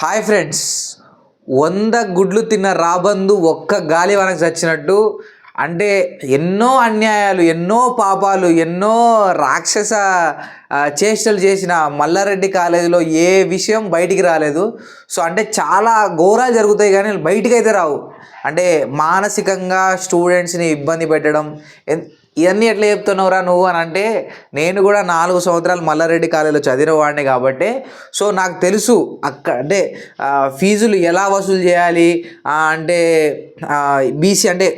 Hi friends. వంద గుడ్లు తిన్న రాబందు ఒక్క గాలి వనకు చచ్చినట్టు. అంటే ఎన్నో అన్యాయాలు ఎన్నో పాపాలు ఎన్నో రాక్షస చేష్టలు చేసిన మల్లారెడ్డి కాలేజీలో ఏ విషయం బయటికి రాలేదు. సో అంటే చాలా ఘోరాలు జరుగుతాయి కానీ బయటికి అయితే రావు. అంటే మానసికంగా స్టూడెంట్స్ని ఇబ్బంది పెట్టడం ఎన్- ఇవన్నీ ఎట్లా చెప్తున్నావురా నువ్వు అని అంటే నేను కూడా నాలుగు సంవత్సరాలు మల్లారెడ్డి కాలేజీలో చదివిన వాడిని కాబట్టి సో నాకు తెలుసు అక్కడ అంటే ఫీజులు ఎలా వసూలు చేయాలి అంటే బీసీ అంటే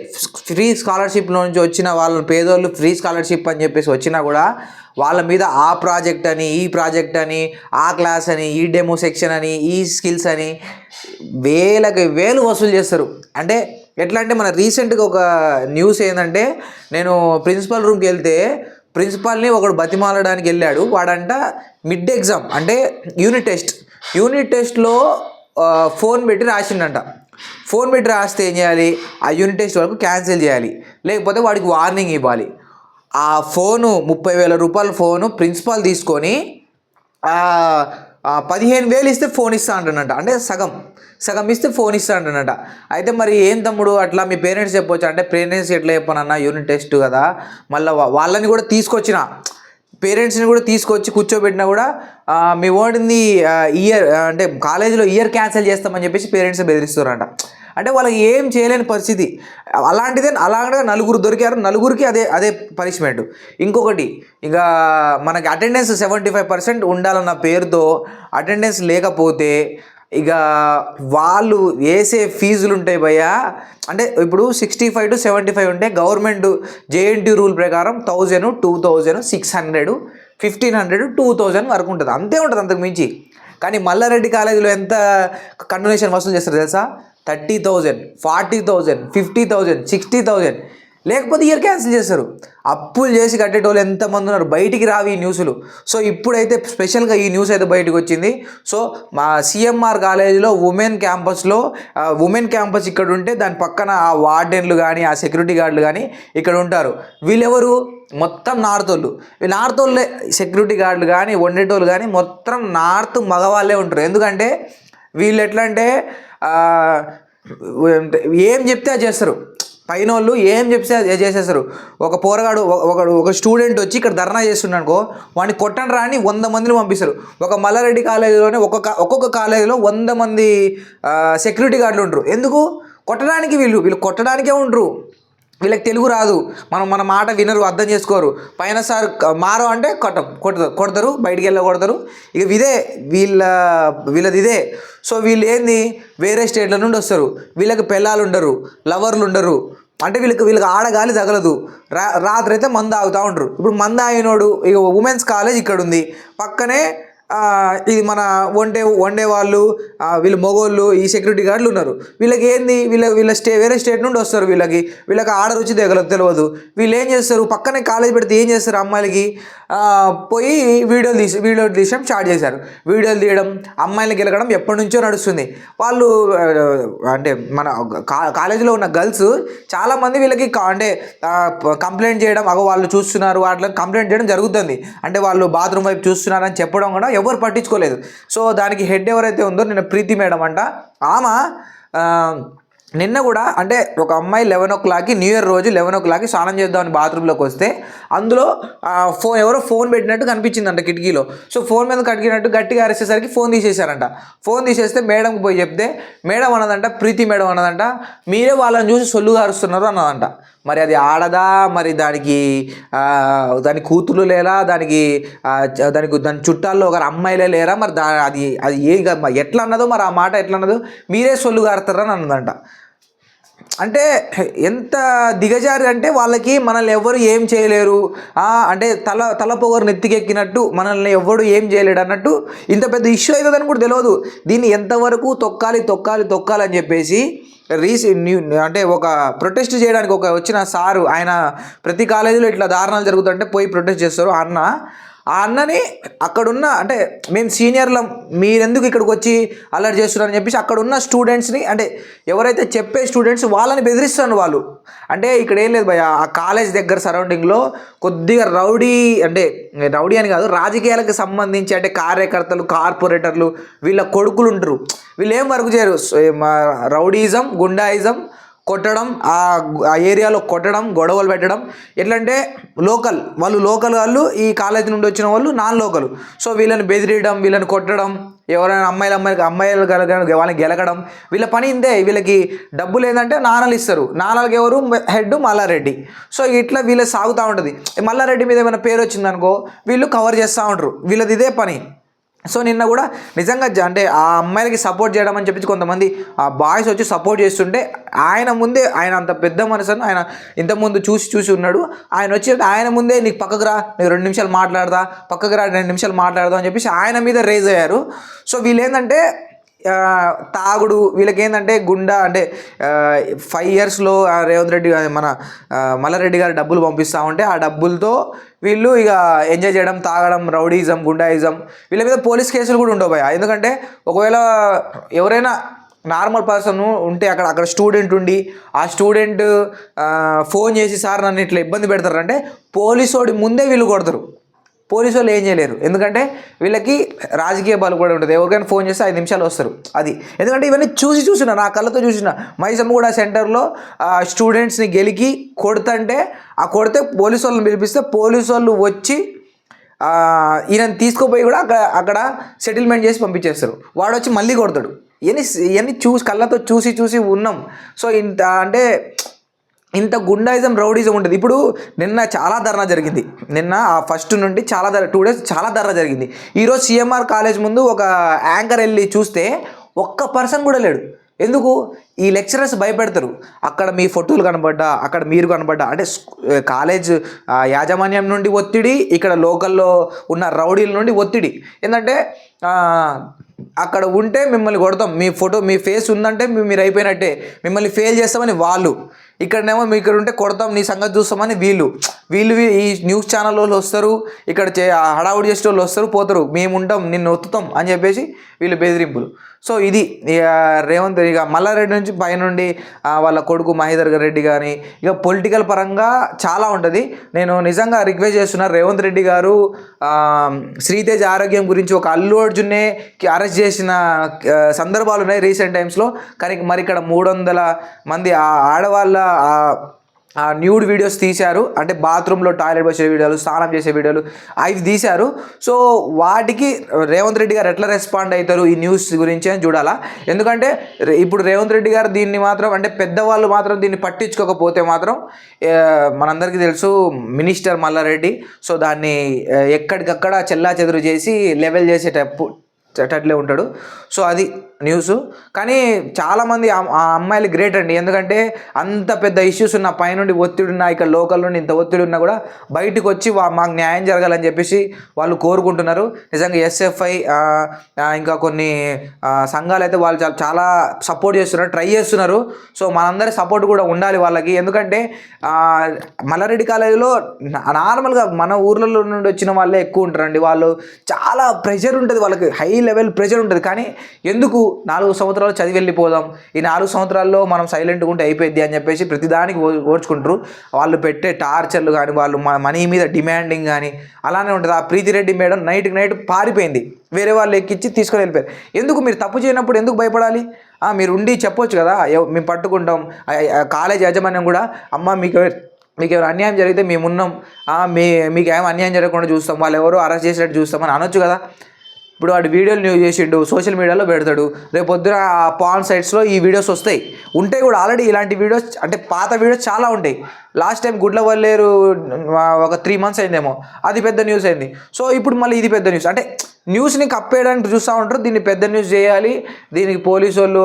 ఫ్రీ స్కాలర్షిప్ నుంచి వచ్చిన వాళ్ళ పేదోళ్ళు ఫ్రీ స్కాలర్షిప్ అని చెప్పేసి వచ్చినా కూడా వాళ్ళ మీద ఆ ప్రాజెక్ట్ అని ఈ ప్రాజెక్ట్ అని ఆ క్లాస్ అని ఈ డెమో సెక్షన్ అని ఈ స్కిల్స్ అని వేలకి వేలు వసూలు చేస్తారు. అంటే ఎట్లా అంటే మన రీసెంట్గా ఒక న్యూస్ ఏంటంటే నేను ప్రిన్సిపల్ రూమ్కి వెళ్తే ప్రిన్సిపాల్ని ఒకడు బతిమాలడానికి వెళ్ళాడు. వాడంట మిడ్ ఎగ్జామ్ అంటే యూనిట్ టెస్ట్. యూనిట్ టెస్ట్లో ఫోన్ పెట్టి రాసిండంట. ఫోన్ పెట్టి రాస్తే ఏం చేయాలి? ఆ యూనిట్ టెస్ట్ వరకు క్యాన్సిల్ చేయాలి. లేకపోతే వాడికి వార్నింగ్ ఇవ్వాలి. ఆ ఫోను ముప్పై వేల రూపాయల ఫోను ప్రిన్సిపాల్ తీసుకొని పదిహేను వేలు ఇస్తే ఫోన్ ఇస్తా అంటున్నట అంటే సగం. సగం ఇస్తే ఫోన్ ఇస్తా అయితే మరి ఏం తమ్ముడు? అట్లా మీ పేరెంట్స్ చెప్పొచ్చు? అంటే పేరెంట్స్ ఎట్లా చెప్పనన్నా యూనిట్ టెస్ట్ కదా. మళ్ళీ వాళ్ళని కూడా తీసుకొచ్చిన. పేరెంట్స్ని కూడా తీసుకొచ్చి కూర్చోబెట్టినా కూడా మీ ఓడింది ఇయర్ అంటే కాలేజీలో ఇయర్ క్యాన్సిల్ చేస్తామని చెప్పేసి పేరెంట్స్ బెదిరిస్తారంట. అంటే వాళ్ళకి ఏం చేయలేని పరిస్థితి. అలాంటిదే అలాగే నలుగురు దొరికారు. నలుగురికి అదే అదే పనిష్మెంట్. ఇంకొకటి ఇంకా మనకి అటెండెన్స్ సెవెంటీ ఫైవ్ పర్సెంట్ ఉండాలన్న పేరుతో అటెండెన్స్ లేకపోతే ఇక వాళ్ళు వేసే ఫీజులు ఉంటాయి భయ్య. అంటే ఇప్పుడు sixty five to seventy five ఉంటే గవర్నమెంట్ జేఎన్టీ రూల్ ప్రకారం thousand two thousand six hundred fifteen hundred two thousand వరకు ఉంటుంది. అంతే ఉంటుంది అంతకు మించి. కానీ మల్లారెడ్డి కాలేజీలో ఎంత కండోనేషన్ వసూలు చేస్తారు తెలుసా? Thirty thousand forty thousand fifty thousand sixty thousand లేకపోతే ఇయర్ క్యాన్సిల్ చేస్తారు. అప్పులు చేసి కట్టేటోళ్ళు ఎంతమంది ఉన్నారు? బయటికి రావి ఈ న్యూస్లు. సో ఇప్పుడైతే స్పెషల్గా ఈ న్యూస్ అయితే బయటకు వచ్చింది. సో మా సిఎంఆర్ కాలేజీలో ఉమెన్ క్యాంపస్లో ఉమెన్ క్యాంపస్ ఇక్కడ ఉంటే దాని పక్కన ఆ వార్డెన్లు కానీ ఆ సెక్యూరిటీ గార్డులు కానీ ఇక్కడ ఉంటారు. వీళ్ళెవరు? మొత్తం నార్తోళ్ళు. ఈ నార్తోళ్ళే సెక్యూరిటీ గార్డులు కానీ వండేటోళ్ళు కానీ మొత్తం నార్త్ మగవాళ్ళే ఉంటారు. ఎందుకంటే వీళ్ళు ఎట్లా అంటే ఏం చెప్తే అది చేస్తారు. పైన వాళ్ళు ఏం చెప్తే చేసేస్తారు. ఒక పోరగాడు ఒకడు ఒక స్టూడెంట్ వచ్చి ఇక్కడ ధర్నా చేస్తున్నానుకో వాడిని కొట్టండి రాని వంద మందిని పంపిస్తారు. ఒక మల్లారెడ్డి కాలేజీలోనే ఒక్కొక్క ఒక్కొక్క కాలేజీలో వంద మంది సెక్యూరిటీ గార్డులు ఉంటారు ఎందుకు? కొట్టడానికి వీళ్ళు వీళ్ళు కొట్టడానికే ఉండరు. వీళ్ళకి తెలుగు రాదు. మనం మన మాట వినరు అర్థం చేసుకోరు. పైన సార్ మారు మారో అంటే కొట్టం. కొడతారు. కొడతారు బయటికి వెళ్ళ కొడతారు ఇక ఇదే వీళ్ళ వీళ్ళది ఇదే. సో వీళ్ళు ఏంది? వేరే స్టేట్ల నుండి వస్తారు. వీళ్ళకి పిల్లలు ఉండరు లవర్లు ఉండరు. అంటే వీళ్ళకి వీళ్ళకి ఆడగాలి తగలదు. రా రాత్రి అయితే మందు ఆగుతూ ఉంటారు ఇప్పుడు మందు ఆగినోడు ఇక ఉమెన్స్ కాలేజ్ ఇక్కడ ఉంది పక్కనే ఇది మన వండే వండే వాళ్ళు వీళ్ళు మొగోళ్ళు ఈ సెక్యూరిటీ గార్డులు ఉన్నారు. వీళ్ళకి ఏంది? వీళ్ళ వీళ్ళ స్టే వేరే స్టేట్ నుండి వస్తారు వీళ్ళకి. వీళ్ళకి ఆర్డర్ వచ్చి దగ్గర తెలియదు వీళ్ళు ఏం చేస్తారు? పక్కనే కాలేజ్ పెడితే ఏం చేస్తారు అమ్మాయిలకి? పోయి వీడియోలు తీసి వీడియోలు తీసడం స్టార్ట్ చేశారు. వీడియోలు తీయడం అమ్మాయిలు గెలకడం ఎప్పటి నుంచో నడుస్తుంది. వాళ్ళు అంటే మన కాలేజీలో ఉన్న గర్ల్స్ చాలామంది వీళ్ళకి అంటే కంప్లైంట్ చేయడం అగో వాళ్ళు చూస్తున్నారు అట్లా కంప్లైంట్ చేయడం జరుగుతుంది. అంటే వాళ్ళు బాత్రూమ్ వైపు చూస్తున్నారని చెప్పడం కూడా ఎవరు పట్టించుకోలేదు. సో దానికి హెడ్ ఎవరైతే ఉందో నేను ప్రీతి మేడం అంట. ఆమె నిన్న కూడా అంటే ఒక అమ్మాయి లెవెన్ ఓ క్లాక్కి న్యూ ఇయర్ రోజు లెవెన్ ఓ క్లాక్కి స్నానం చేద్దామని బాత్రూంలోకి వస్తే అందులో ఫోన్ ఎవరో ఫోన్ పెట్టినట్టు కనిపించిందంట కిటికీలో. సో ఫోన్ మీద కడిగినట్టు గట్టిగా అరిసేసరికి ఫోన్ తీసేశారంట. ఫోన్ తీసేస్తే మేడంకి పోయి చెప్తే మేడం అన్నదంట ప్రీతి మేడం అన్నదంట మీరే వాళ్ళని చూసి సొల్లుగా అరుస్తున్నారు అన్నదంట. మరి అది ఆడదా? మరి దానికి దాని కూతురు లేరా? దానికి దానికి దాని చుట్టాల్లో ఒక అమ్మాయిలే లేరా? మరి దా అది అది ఏ ఎట్లా అన్నదో మరి ఆ మాట ఎట్లా అన్నదో మీరే సొల్లుగా అరుతారని అన్నదంట. అంటే ఎంత దిగజారి అంటే వాళ్ళకి మనల్ని ఎవరు ఏం చేయలేరు. అంటే తల తల పొగరు నెత్తికెక్కినట్టు మనల్ని ఎవడు ఏం చేయలేడు అన్నట్టు ఇంత పెద్ద ఇష్యూ అవుతుందని కూడా తెలియదు. దీన్ని ఎంతవరకు తొక్కాలి తొక్కాలి తొక్కాలి అని చెప్పేసి రీసె న్యూ అంటే ఒక ప్రొటెస్ట్ చేయడానికి ఒక వచ్చిన సారు ఆయన ప్రతి కాలేజీలో ఇట్లా దారుణాలు జరుగుతుంటే పోయి ప్రొటెస్ట్ చేస్తారు అన్న ఆ అన్నని అక్కడున్న అంటే మేము సీనియర్లం మీరెందుకు ఇక్కడికి వచ్చి అలర్ట్ చేస్తున్నారని చెప్పేసి అక్కడ ఉన్న స్టూడెంట్స్ని అంటే ఎవరైతే చెప్పే స్టూడెంట్స్ వాళ్ళని బెదిరిస్తున్నారు వాళ్ళు. అంటే ఇక్కడ ఏం లేదు భయ ఆ కాలేజ్ దగ్గర సరౌండింగ్లో కొద్దిగా రౌడీ అంటే రౌడీ అని కాదు రాజకీయాలకు సంబంధించి అంటే కార్యకర్తలు కార్పొరేటర్లు వీళ్ళ కొడుకులు ఉంటారు వీళ్ళు ఏం వర్క్ చేయరు. రౌడీజం గుండాయిజం కొట్టడం ఆ ఏరియాలో కొట్టడం గొడవలు పెట్టడం. ఎట్లంటే లోకల్ వాళ్ళు లోకల్ వాళ్ళు ఈ కాలేజీ నుండి వచ్చిన వాళ్ళు నాన్ లోకల్. సో వీళ్ళని బెదిరియడం వీళ్ళని కొట్టడం ఎవరైనా అమ్మాయిలు అమ్మాయిలు అమ్మాయిలు గెలగడం వాళ్ళని గెలగడం వీళ్ళ పని ఇంతే. వీళ్ళకి డబ్బులు ఏంటంటే నాన్నలు ఇస్తారు. నాన్నలకి ఎవరు? హెడ్ మల్లారెడ్డి. సో ఇట్లా వీళ్ళ సాగుతూ ఉంటుంది. మల్లారెడ్డి మీద ఏమైనా పేరు వచ్చిందనుకో వీళ్ళు కవర్ చేస్తూ ఉంటారు. వీళ్ళది ఇదే పని. సో నిన్న కూడా నిజంగా అంటే ఆ అమ్మాయిలకి సపోర్ట్ చేయడం అని చెప్పి కొంతమంది ఆ బాయ్స్ వచ్చి సపోర్ట్ చేస్తుంటే ఆయన ముందే ఆయన అంత పెద్ద మనసు ఆయన ఇంతకుముందు చూసి చూసి ఉన్నాడు. ఆయన వచ్చి ఆయన ముందే నీకు పక్కకు రా నీకు రెండు నిమిషాలు మాట్లాడదా పక్కకు రా రెండు నిమిషాలు మాట్లాడదా అని చెప్పేసి ఆయన మీద రేజ్ అయ్యారు. సో వీళ్ళు ఏంటంటే తాగుడు వీళ్ళకి ఏంటంటే గుండా అంటే ఫైవ్ ఇయర్స్లో రేవంత్ రెడ్డి మన మల్లారెడ్డి గారు డబ్బులు పంపిస్తూ ఉంటే ఆ డబ్బులతో వీళ్ళు ఇక ఎంజాయ్ చేయడం తాగడం రౌడీజం గుండాయిజం వీళ్ళ మీద పోలీస్ కేసులు కూడా ఉండవు భయ ఎందుకంటే ఒకవేళ ఎవరైనా నార్మల్ పర్సన్ ఉంటే అక్కడ అక్కడ స్టూడెంట్ ఉండి ఆ స్టూడెంట్ ఫోన్ చేసి సార్ నన్ను ఇట్లా ఇబ్బంది పెడతారంటే పోలీసు వాడి ముందే వీళ్ళు కొడతారు. పోలీసు వాళ్ళు ఏం చేయలేరు. ఎందుకంటే వీళ్ళకి రాజకీయ బలం కూడా ఉంటుంది ఎవరికైనా ఫోన్ చేస్తే ఐదు నిమిషాలు వస్తారు. అది. ఎందుకంటే ఇవన్నీ చూసి చూసిన నా కళ్ళతో చూసిన మైసమ్మ కూడా సెంటర్లో స్టూడెంట్స్ని గెలికి కొడుతుంటే ఆ కొడితే పోలీసు వాళ్ళని పిలిపిస్తే పోలీసు వాళ్ళు వచ్చి ఆ, ఈయనని తీసుకుపోయి కూడా అక్కడ అక్కడ సెటిల్మెంట్ చేసి పంపించేస్తారు. వాడు వచ్చి మళ్ళీ కొడతాడు. ఇవన్నీ ఇవన్నీ చూసి కళ్ళతో చూసి చూసి ఉన్నాం. సో ఇంత అంటే ఇంత గుండాయిజం రౌడీజం ఉంటుంది. ఇప్పుడు నిన్న చాలా ధర్నా జరిగింది. నిన్న ఆ ఫస్ట్ నుండి చాలా ధర టూ డేస్ చాలా ధర్నా జరిగింది. ఈరోజు సిఎంఆర్ కాలేజ్ ముందు ఒక యాంకర్ వెళ్ళి చూస్తే ఒక్క పర్సన్ కూడా లేడు. ఎందుకు? ఈ లెక్చరర్స్ భయపెడతారు. అక్కడ మీ ఫోటోలు కనబడ్డా అక్కడ మీరు కనబడ్డా. అంటే కాలేజ్ యాజమాన్యం నుండి ఒత్తిడి ఇక్కడ లోకల్లో ఉన్న రౌడీల నుండి ఒత్తిడి. ఏంటంటే అక్కడ ఉంటే మిమ్మల్ని కొడతాం. మీ ఫోటో మీ ఫేస్ ఉందంటే మీరు అయిపోయినట్టే. మిమ్మల్ని ఫెయిల్ చేస్తామని వాళ్ళు. ఇక్కడనేమో మీ ఇక్కడ ఉంటే కొడతాం నీ సంగతి చూస్తామని వీళ్ళు. వీళ్ళు వీ- ఈ న్యూస్ ఛానల్ వాళ్ళు వస్తారు ఇక్కడ చే హడావుడి చేసే వాళ్ళు వస్తారు పోతారు. మేము ఉంటాం నిన్ను ఒత్తుతాం అని చెప్పేసి వీళ్ళు బెదిరింపులు. సో ఇది రేవంత్ ఇక మల్లారెడ్డి నుంచి పైనుండి వాళ్ళ కొడుకు మహేందర్ రెడ్డి కానీ ఇక పొలిటికల్ పరంగా చాలా ఉంటుంది. నేను నిజంగా రిక్వెస్ట్ చేస్తున్నా రేవంత్ రెడ్డి గారు శ్రీతేజ్ ఆరోగ్యం గురించి ఒక అల్లు అర్జున్నే అరెస్ట్ చేసిన సందర్భాలు ఉన్నాయి రీసెంట్ టైమ్స్లో. కానీ మరి ఇక్కడ మూడు వందల మంది ఆ ఆడవాళ్ళ న్యూడ్ వీడియోస్ తీశారు. అంటే బాత్రూంలో టాయిలెట్ వచ్చే వీడియోలు స్నానం చేసే వీడియోలు అవి తీశారు. సో వాటికి రేవంత్ రెడ్డి గారు ఎట్లా రెస్పాండ్ అవుతారు ఈ న్యూస్ గురించి అని చూడాలా. ఎందుకంటే ఇప్పుడు రేవంత్ రెడ్డి గారు దీన్ని మాత్రం అంటే పెద్దవాళ్ళు మాత్రం దీన్ని పట్టించుకోకపోతే మాత్రం మనందరికీ తెలుసు మినిస్టర్ మల్లారెడ్డి. సో దాన్ని ఎక్కడికక్కడ చెల్లా చెదురు చేసి లెవెల్ చేసేటప్పు అట్లే ఉంటాడు. సో అది న్యూస్. కానీ చాలామంది ఆ అమ్మాయిలు గ్రేట్ అండి. ఎందుకంటే అంత పెద్ద ఇష్యూస్ ఉన్న పైనుండి ఒత్తిడి ఉన్నా ఇక్కడ లోకల్ నుండి ఇంత ఒత్తిడి ఉన్నా కూడా బయటకు వచ్చి మాకు న్యాయం జరగాలని చెప్పేసి వాళ్ళు కోరుకుంటున్నారు. నిజంగా ఎస్ఎఫ్ఐ ఇంకా కొన్ని సంఘాలు అయితే వాళ్ళు చాలా సపోర్ట్ చేస్తున్నారు ట్రై చేస్తున్నారు. సో మనందరి సపోర్ట్ కూడా ఉండాలి వాళ్ళకి. ఎందుకంటే మల్లారెడ్డి కాలేజీలో నార్మల్గా మన ఊర్లలో నుండి వచ్చిన వాళ్ళే ఎక్కువ ఉంటారండి. వాళ్ళు చాలా ప్రెషర్ ఉంటుంది వాళ్ళకి. హై లెవెల్ ప్రెషర్ ఉంటుంది. కానీ ఎందుకు నాలుగు సంవత్సరాలు చదివి వెళ్ళిపోదాం. ఈ నాలుగు సంవత్సరాల్లో మనం సైలెంట్గా ఉంటే అయిపోయింది అని చెప్పేసి ప్రతిదానికి ఓ- ఓర్చుకుంటారు. వాళ్ళు పెట్టే టార్చర్లు కానీ వాళ్ళు మనీ మీద డిమాండింగ్ కానీ అలానే ఉంటుంది. ఆ ప్రీతిరెడ్డి మేడం నైట్కి నైట్ పారిపోయింది. వేరే వాళ్ళు ఎక్కించి తీసుకొని వెళ్ళిపోయారు. ఎందుకు మీరు తప్పు చేయనప్పుడు ఎందుకు భయపడాలి? మీరు ఉండి చెప్పొచ్చు కదా. మేము పట్టుకుంటాం. కాలేజ్ యాజమాన్యం కూడా అమ్మ మీకు మీకు ఎవరు అన్యాయం జరిగితే మేము ఉన్నాం. మీ మీకు ఏం అన్యాయం జరగకుండా చూస్తాం. వాళ్ళు ఎవరు అరెస్ట్ చేసినట్టు చూస్తామని అనొచ్చు కదా. ఇప్పుడు వాడు వీడియోలు న్యూస్ చేసిండు సోషల్ మీడియాలో పెడతాడు. రేపు పొద్దున పాన్ సైట్స్లో ఈ వీడియోస్ వస్తాయి. ఉంటాయి కూడా ఆల్రెడీ ఇలాంటి వీడియోస్ అంటే పాత వీడియోస్ చాలా ఉంటాయి లాస్ట్ టైం గుడ్ల వల్లేరు ఒక త్రీ మంత్స్ అయిందేమో. అది పెద్ద న్యూస్ అయింది. సో ఇప్పుడు మళ్ళీ ఇది పెద్ద న్యూస్. అంటే న్యూస్ని కప్పేయడానికి చూస్తూ ఉంటారు. దీన్ని పెద్ద న్యూస్ చేయాలి. దీనికి పోలీసు వాళ్ళు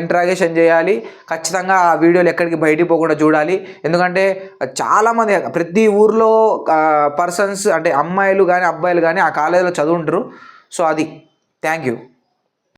ఇంట్రాగేషన్ చేయాలి. ఖచ్చితంగా ఆ వీడియోలు ఎక్కడికి బయటికి పోకుండా చూడాలి. ఎందుకంటే చాలామంది ప్రతి ఊర్లో పర్సన్స్ అంటే అమ్మాయిలు కానీ అబ్బాయిలు కానీ ఆ కాలేజీలో చదువుంటారు. సో అది థ్యాంక్ యూ